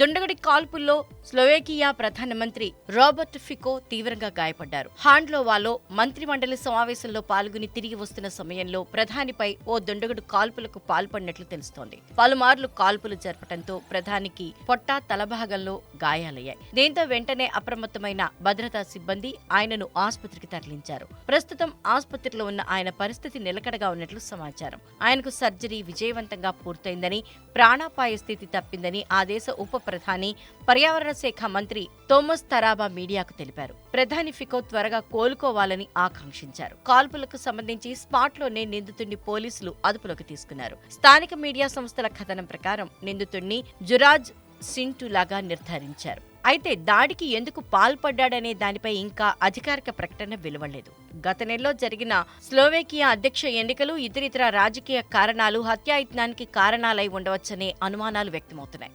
దుండగడి కాల్పుల్లో స్లోవేకియా ప్రధానమంత్రి Robert Fico తీవ్రంగా గాయపడ్డారు. హాండ్లోవాలో మంత్రిమండలి సమావేశంలో పాల్గొని తిరిగి వస్తున్న సమయంలో ప్రధానిపై ఓ దుండగుడు కాల్పులకు పాల్పడినట్లు తెలుస్తోంది. పలుమార్లు కాల్పులు జరపడంతో ప్రధానికి పొట్ట తలభాగంలో గాయాలయ్యాయి. దీంతో వెంటనే అప్రమత్తమైన భద్రతా సిబ్బంది ఆయనను ఆసుపత్రికి తరలించారు. ప్రస్తుతం ఆసుపత్రిలో ఉన్న ఆయన పరిస్థితి నిలకడగా ఉన్నట్లు సమాచారం. ఆయనకు సర్జరీ విజయవంతంగా పూర్తయిందని ప్రాణాపాయ స్థితి తప్పిందని ఆ దేశ ఉప ప్రధాని పర్యావరణ శాఖ మంత్రి థోమస్ తరాబా మీడియాకు తెలిపారు. ప్రధాని ఫికో త్వరగా కోలుకోవాలని ఆకాంక్షించారు. కాల్పులకు సంబంధించి స్పాట్లోనే నిందితుడిని పోలీసులు అదుపులోకి తీసుకున్నారు. స్థానిక మీడియా సంస్థల కథనం ప్రకారం నిందితుడిని జురాజ్ సింటు లాగా నిర్ధారించారు. అయితే దాడికి ఎందుకు పాల్పడ్డాడనే దానిపై ఇంకా అధికారిక ప్రకటన వెలువడలేదు. గత నెలలో జరిగిన స్లోవేకియా అధ్యక్ష ఎన్నికలు ఇతరితర రాజకీయ కారణాలు హత్యాయత్నానికి కారణాలై ఉండవచ్చనే అనుమానాలు వ్యక్తమవుతున్నాయి.